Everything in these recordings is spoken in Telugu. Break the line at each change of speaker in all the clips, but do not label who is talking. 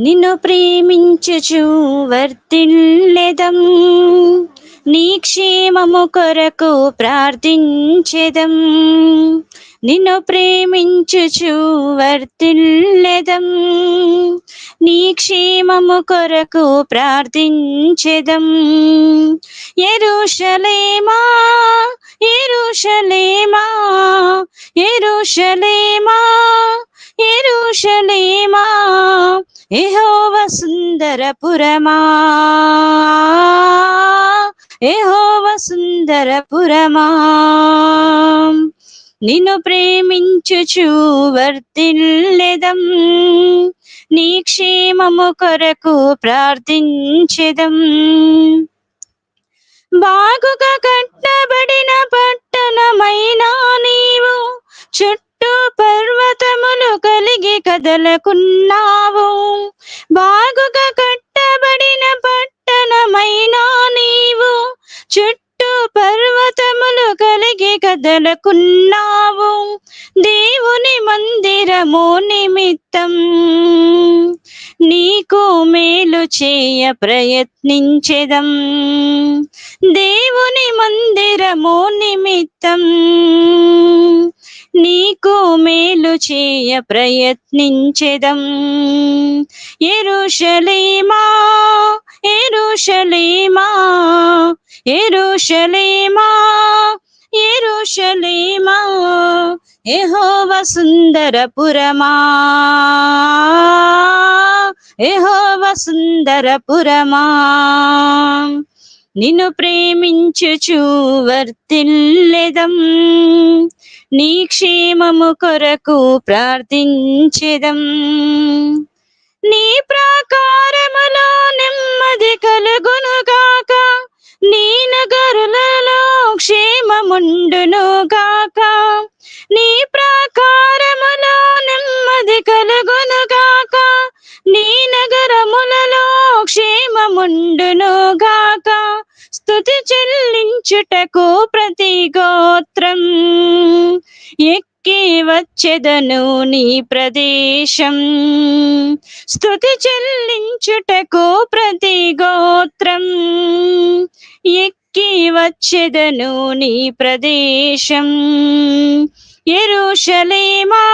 నిన్ను ప్రేమించుచు వర్తిల్లెదం నీ క్షేమము కొరకు ప్రార్థించెదం. నిన్ను ప్రేమించుచు వర్తిల్లెదం నీ క్షేమము కొరకు ప్రార్థించెదం. ఎరుషలేమా ఎరుషలేమా ఎరుషలేమా ఎరుషలేమా. ఎహోవ సుందరపురమా ఎహోవ సుందరపురమా నిన్ను ప్రేమించుచు వర్తిల్లెదం నీ క్షేమము కొరకు ప్రార్థించెదం. బాగుగా కట్టబడిన పట్టణమైన నీవు చుట్టూ పర్వతములు కలిగి కదలకున్నావు. కలిగి దేవుని మందిరము నిమిత్తం నీకు మేలు చేయ ప్రయత్నించెదం దేవుని మందిరము నిమిత్తం నీకు మేలు చేయ ప్రయత్నించెదం ఎరుషలేమా ఎరుషలేమా ఎరుషలేమా ఎరుషలేమా ఎహోవ సుందరపురమా? ఎహోవ సుందరపురమా? నిన్ను ప్రేమించుచు వర్తిల్లెదం. నీ క్షేమము కొరకు ప్రార్థించెదం. నీ ప్రాకారములో నెమ్మది కలుగునుగాక. నీ నగరులో క్షేమముండునుగాక నీ ప్రాకారములో నెమ్మది కలుగునుగాక నీ నగరములలో క్షేమముండునుగాక స్థుతి చెల్లించుటకు ప్రతి గోత్రం ఎక్కి వచ్చెదను నీ ప్రదేశం. స్థుతి చెల్లించుటకు ప్రతి గోత్రం ఎక్కి వచ్చెదను నీ ప్రదేశం. ఎరుషలేమా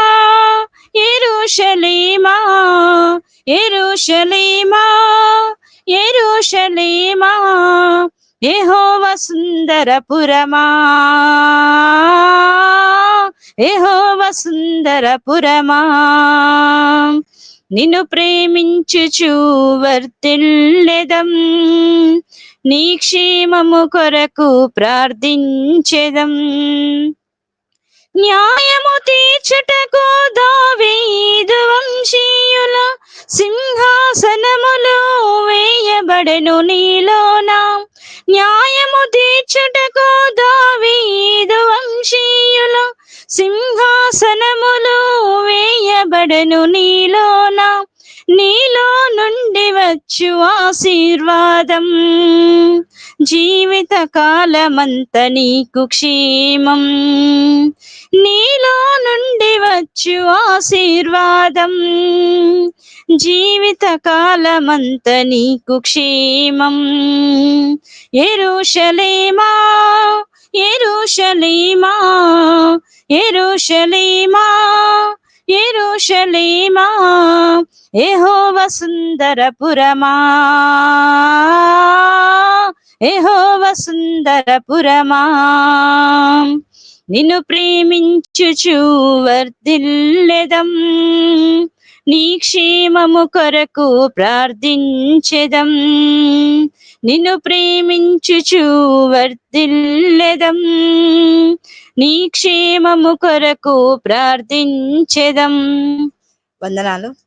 ఎరుషలేమా ఎరుషలేమా ఎరుషలేమా ఎహోవ సుందరపురమా. ఎహోవ సుందరపురమా. నిన్ను ప్రేమించుచు వర్తిల్లెదం. నీ క్షేమము కొరకు ప్రార్థించెదం. న్యాయము తీర్చుటకు దావీదు వంశీయుల సింహాసనములో వేయబడను నీలోన. న్యాయము తీర్చుటకు దావీదు వంశీయుల సింహాసనములో వేయబడను నీలో నీలో నుండి వచ్చు ఆశీర్వాదం. జీవిత కాలమంత నీకు క్షేమం. నీలో నుండి వచ్చు ఆశీర్వాదం. జీవిత కాలమంత నీకు క్షేమం. ఎరుషలేమా ఎరుషలేమా ఎరుషలేమా. ఎరుషలేమా ఎహోవ సుందరపురమా? ఎహోవ సుందరపురమా? నిన్ను ప్రేమించుచు వర్ధిల్లెదం. నీ క్షేమము కొరకు ప్రార్థించెదం. నిన్ను ప్రేమించుచు వర్ధిల్లెదం. నీ క్షేమము కొరకు ప్రార్థించెదం. వందనాలు.